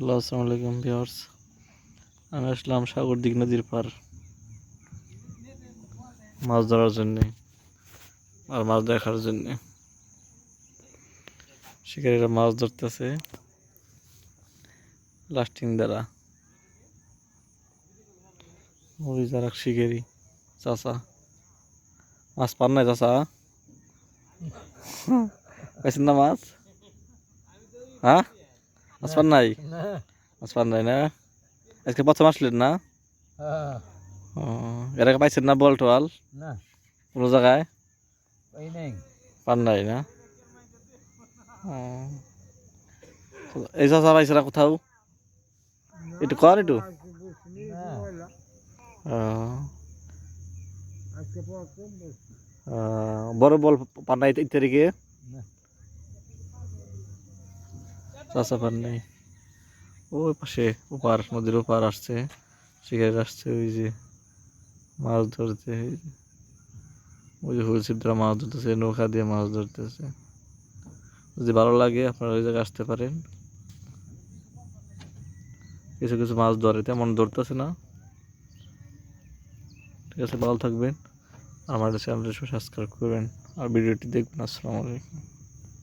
Hello, আসসালামু আলাইকুম viewers. আমি আসলাম সাগর দিক নদীর পার মাছ ধরার জন্যে আর মাছ দেখার জন্যে। শিকারীরা মাছ ধরতেছে। লাস্টিং দ্বারা ওই যারা শিকারি, চাচা। মাছ পান নাই চাচা? পাইছেন না মাছ? হ্যাঁ? মাছ পান নাই? মাছ পান নাই না? আজকে প্রথম আসলেন না? এর আগে পাইছেন না বল না। কোনো জায়গায়? পান নাই না? এই চাষা পাইছে না কোথাও? একটু কর একটু। বড় বল পান নাই এই তারিখে না। চাষা পান ওই পাশে ওপার, নদীর ওপার আসছে শিকারি আসছে, ওই যে মাছ ধরতে। ওই যে হুলছিপরা মাছ ধরতেছে, নৌকা দিয়ে মাছ ধরতেছে। যদি ভালো লাগে, আপনারা ওই জায়গায় আসতে পারেন। কিছু কিছু মাছ ধরে, তেমন ধরতেছে না। ঠিক আছে, ভালো থাকবেন। আর আমাদের চ্যানেলটি সাবস্ক্রাইব করবেন। আর ভিডিওটি দেখবেন। আসসালামু আলাইকুম।